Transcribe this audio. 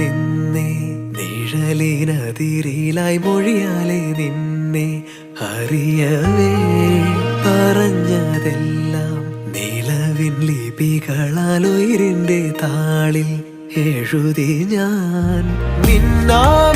നിന്നെ നിഴലിനതിരിലായി മൊഴിയാലെ നിന്നെ അറിയവേ. പറഞ്ഞതെല്ലാം നിലവിൻ ലിപികളാൽ ഉയരിന്റെ താളിൽ എഴുതി ഞാൻ. നിന്നാ